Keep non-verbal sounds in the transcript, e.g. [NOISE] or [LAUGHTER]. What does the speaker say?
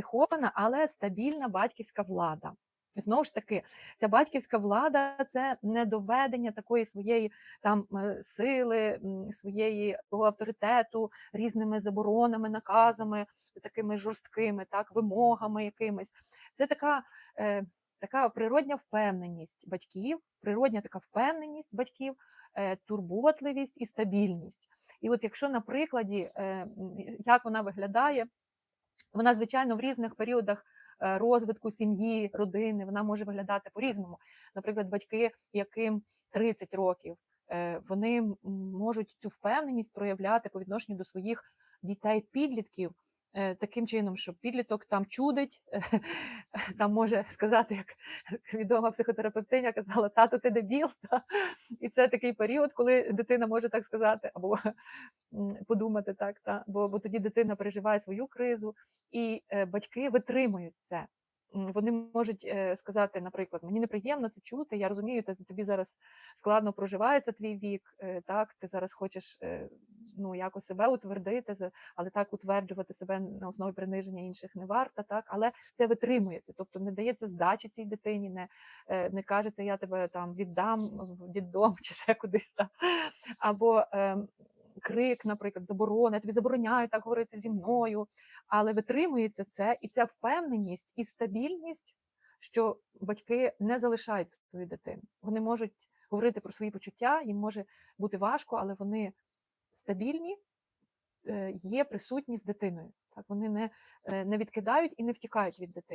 прихована, але стабільна батьківська влада. Знову ж таки, ця батьківська влада це не доведення такої своєї там е, сили, своєї авторитету різними заборонами, наказами, такими жорсткими, так, вимогами якимись. Це така, е, така природня впевненість батьків, природня така впевненість батьків, е, турботливість і стабільність. І от якщо на прикладі, е, як вона виглядає, вона, звичайно, в різних періодах е, розвитку сім'ї, родини, вона може виглядати по-різному. Наприклад, батьки, яким 30 років, е, вони можуть цю впевненість проявляти по відношенню до своїх дітей-підлітків. Е, Таким чином, що підліток там чудить, [LAUGHS] там може сказати, як відома психотерапевтиня казала, тато, ти дебіл. [LAUGHS] Та? І це такий період, коли дитина може так сказати, або подумати так, та? Бо, бо тоді дитина переживає свою кризу, і е, батьки витримують це. Вони можуть е, сказати, наприклад, мені неприємно це чути. Я розумію, те- тобі зараз складно проживається твій вік. е, Так, ти зараз хочеш е, ну якось себе утвердити, але так утверджувати себе на основі приниження інших не варто, так, але це витримується, тобто не дається здачі цій дитині, не, е, не кажеться, я тебе там віддам в діддом чи ще кудись там. Або ем, крик, наприклад, заборона, я тобі забороняю так говорити зі мною, але витримується це, і ця впевненість і стабільність, що батьки не залишають свою дитину. Вони можуть говорити про свої почуття, їм може бути важко, але вони стабільні, е, є присутні з дитиною. Так, вони не, е, не відкидають і не втікають від дитини.